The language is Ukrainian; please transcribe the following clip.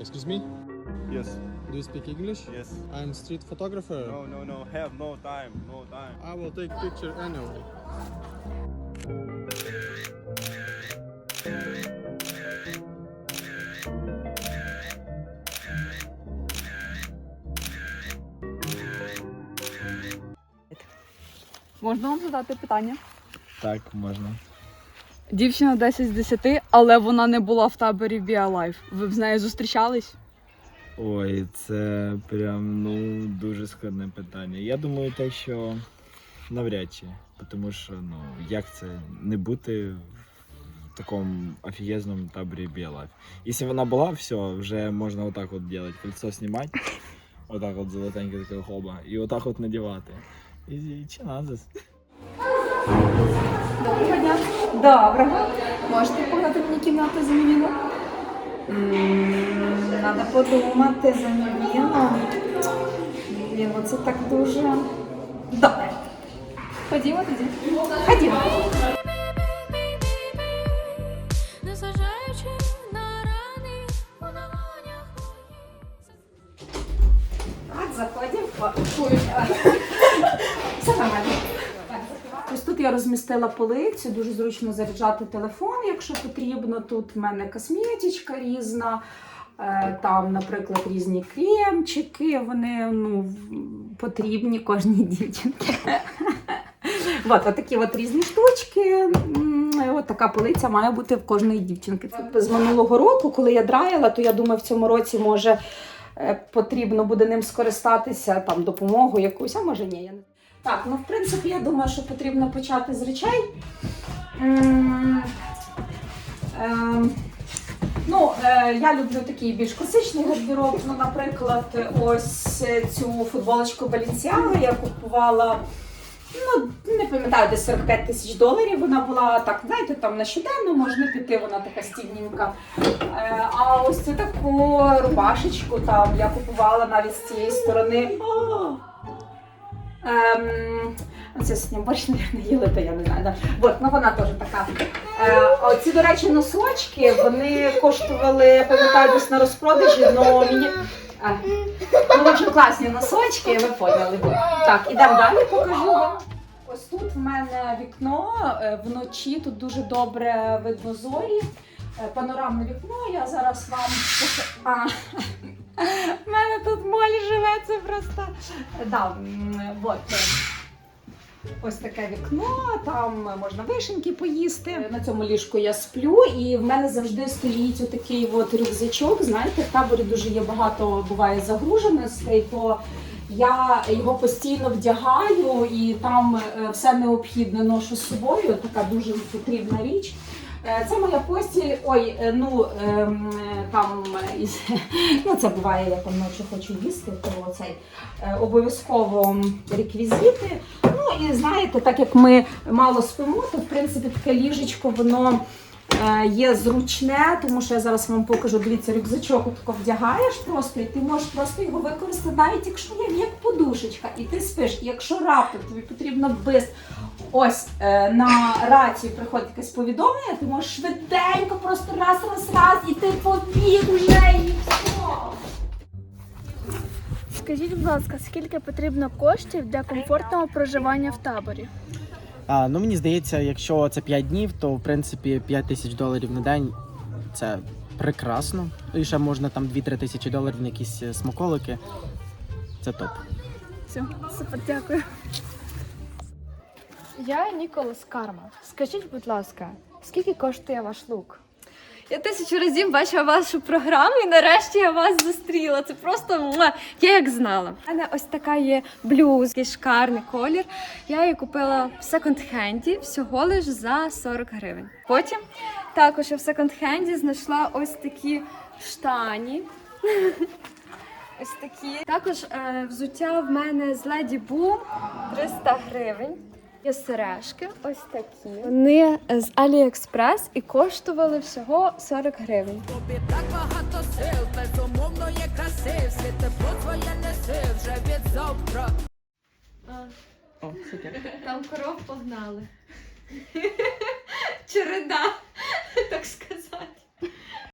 Excuse me? Yes, Do you speak English? yes. I'm street photographer. No, no, no. Have no time, no time. I will take picture anyway. Можна вам задати питання? Так, можна. Дівчина 10 з 10, але вона не була в таборі Біалайф. Ви б з нею зустрічались? Ой, це прям ну дуже складне питання. Я думаю, те, що навряд чи. Тому що ну як це не бути в такому офігезному таборі Біалайф. Якщо вона була, все, вже можна отак от робити. Кольцо знімати, отак от золотеньке таке хоба, і отак от надівати. І, і чи надо? Доброго дня. Доброго. Можете показати мені кімнату за Мівіно? Надо подумати за Мівіно. Блін, оце так дуже. Добре. Ходімо тоді. Ходімо. Незважаючи на рани у долонях Так, заходимо. Ось тут я розмістила полицю, дуже зручно заряджати телефон, якщо потрібно. Тут в мене косметичка різна. е, Там, наприклад, різні кремчики, вони ну, потрібні кожній дівчинці. От, такі от різні штучки. От така полиця має бути в кожної дівчинки. З минулого року, коли я драяла, то я думаю, в цьому році може е, потрібно буде ним скористатися, там допомогу якусь, а може ні. Я не... Так, ну в принципі, я думаю, що потрібно почати з речей. Ем, Ну, е, я люблю такий більш класичний гардероб. Ну, наприклад, ось цю футболочку Balenciaga я купувала. Ну, не пам'ятаю, десь 45 тисяч доларів. Вона була так, знаєте, там на щоденно можна піти, вона така стільненька. Е, а ось цю таку рубашечку там я купувала навіть з цієї сторони. Ем, це ним борщ, мабуть, їли, то я не знаю. Да. От, ну вона теж така. Е, ці, до речі, носочки, вони коштували, пам'ятаю, десь на розпродажі, але мені. А, ну, в общем, класні носочки, ви поняли. Так, ідемо далі, покажу вам. Ось тут в мене вікно е, вночі, тут дуже добре видно зорі. Е, Панорамне вікно, я зараз вам А, це просто. Да, м, от. е, Ось таке вікно, там можна вишеньки поїсти. На цьому ліжку я сплю, і в мене завжди стоїть отакий от рюкзачок. Знаєте, в таборі дуже є багато буває загруженостей, то я його постійно вдягаю і там е, все необхідне ношу з собою. Така дуже потрібна річ. Е, Це моя постіль. Ой, е, ну ем, там е, ну це буває, я там ночі хочу їсти, то цей обов'язково реквізити. Ну і знаєте, так як ми мало спимо, то в принципі таке ліжечко воно. Є зручне, тому що я зараз вам покажу. Дивіться, рюкзачок отако вдягаєш просто, і ти можеш просто його використати, навіть якщо є як подушечка, і ти спиш. Якщо раптом тобі потрібно без ось е, на рацію приходить якесь повідомлення, ти можеш швиденько, просто раз, раз, раз, і ти побіг уже і все. Скажіть, будь ласка, скільки потрібно коштів для комфортного проживання в таборі? А, ну мені здається, якщо це 5 днів, то в принципі 5 тисяч доларів на день це прекрасно. І ще можна там 2-3 тисячі доларів на якісь е, смаколики. Це топ. Все, супер, дякую. Я Ніколас Карма. Скажіть, будь ласка, скільки коштує ваш лук? Я тисячу разів бачила вашу програму і нарешті я вас зустріла. Це просто муа, я як знала. У мене ось така є блюз, такий шикарний колір. Я її купила в секонд-хенді всього лиш за 40 гривень. Потім також я в секонд-хенді знайшла ось такі штані. Ось такі. Також е, взуття в мене з Lady Boom 300 гривень. Є сережки, ось такі. Вони з AliExpress і коштували всього 40 гривень. Так багато сил, безумовно є красив, світ тепло твоє неси вже від завтра. О, супер. Там коров погнали. Череда, так сказати.